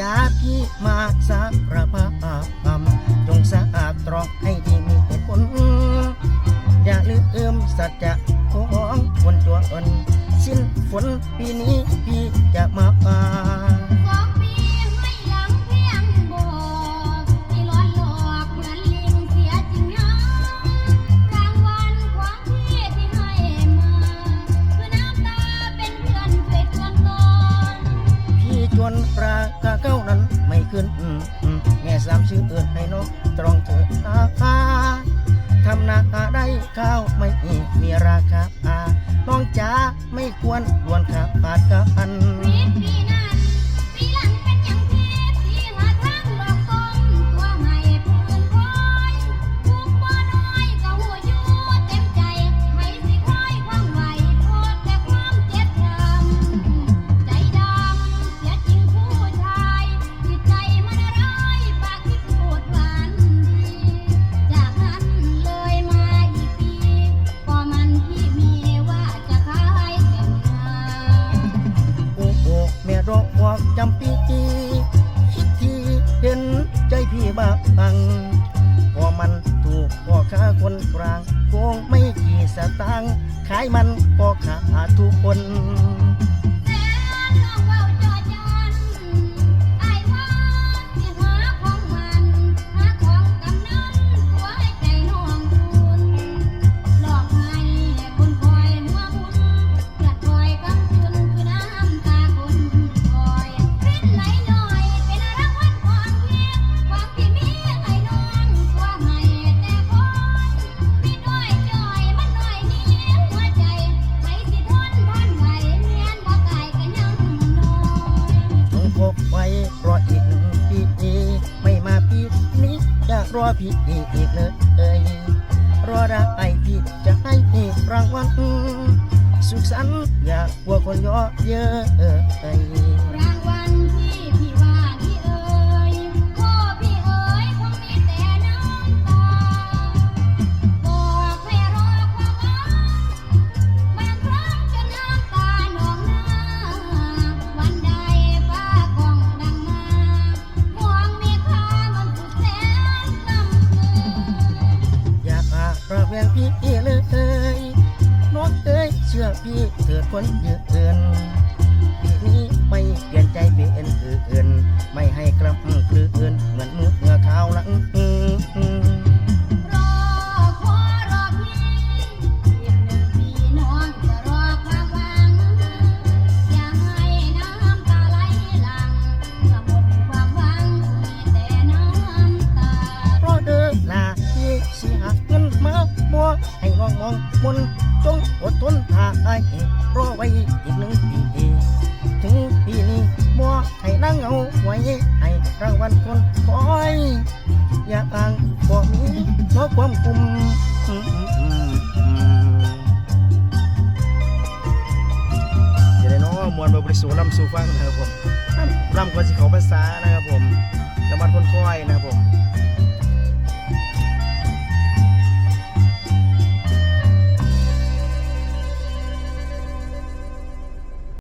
จากพี่มาสารภาพจงสะอาดตรองให้ดีมีเหตุผล อย่าลืมสัจจะของคนตัวอินสิ้นฝนปีนี้พี่จะมา ไม่ขึ้นอืมอืมแง่สามชื่อเอินให้น้องตรองเถิดอาคาทำนาได้ข้าวไม่มีราคาอาน้องจ๋าไม่ควรดวน อกจำปีคิดที่เห็นใจพี่บ้าตังพอมันถูกพ่อค้าคนกลางโกงไม่กี่สตางค์ขายมันก็ขาดทุกคน รอพี่อีกเลยรอรักไอพี่จะให้รางวัลสุขสันต์อยากกลัวคนเยอะเยอะรางวัลที่ากอาระแวงพี่เลยน้องเอ้ยเชื่อพี่เถิดคนยืนปีนี้ไม่เปลี่ยนใจเป็นอื่นไม่ให้กลับกลืนเหมือนเมื่อข้าวลังรอขอรอพี่อีกหนึ่งปีน้องจะรอควาวหลังกระหมดความหวังมีแต่น้ำตาเพราะเดินหน้าพี่สิหาเงิน มาบ่ให้น้องมองมนจงอดทนท่าไอ้รอไว้อีกหนึ่งปีถึงปีนี้บ่ให้นั่งเอาไว้ให้รางวัลคนคอยอย่าอ้างบ่มีเพราะความกุมจะได้น้องมวลบริสุทธิ์ลำสู่ฟังนะครับผมลำก่อนสิเขาภาษานะครับผมน้ำมันคนคอยนะครับผม